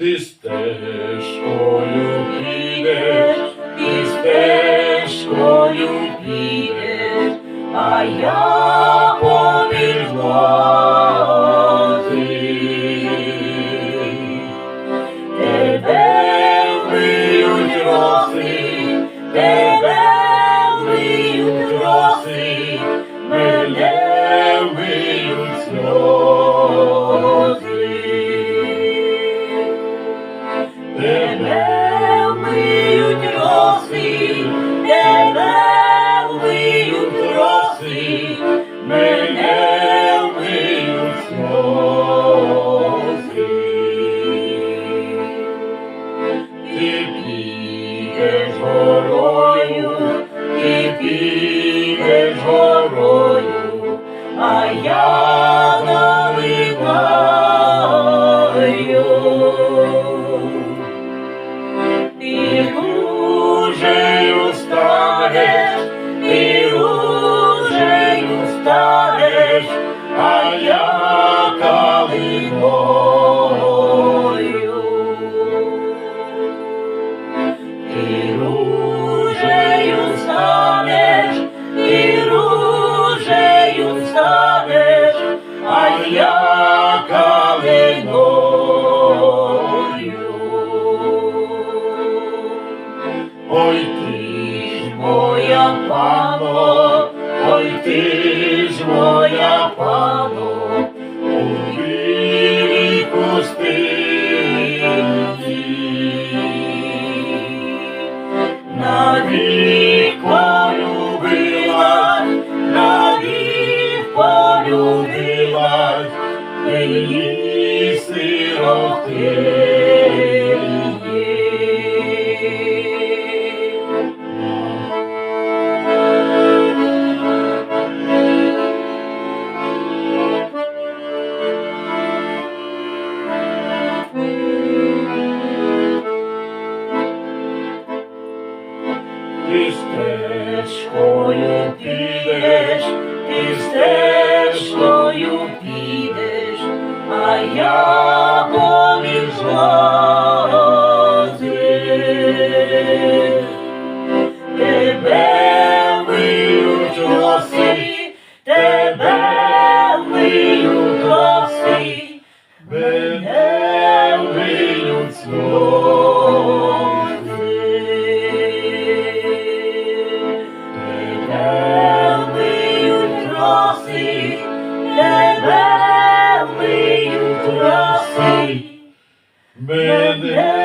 ти стежкою підеш, горою, ти підеш горою, а я Ой ти моя пано, ой ти ж моя пано, у білій пустині. Навік полюбила, навік полюбила, її сироти. Стежкою підеш, ти стежкою підеш, а я поміж лози. Тебе виють роси, тебе виють роси, мене виють сльози. Роси, мене виють сльози.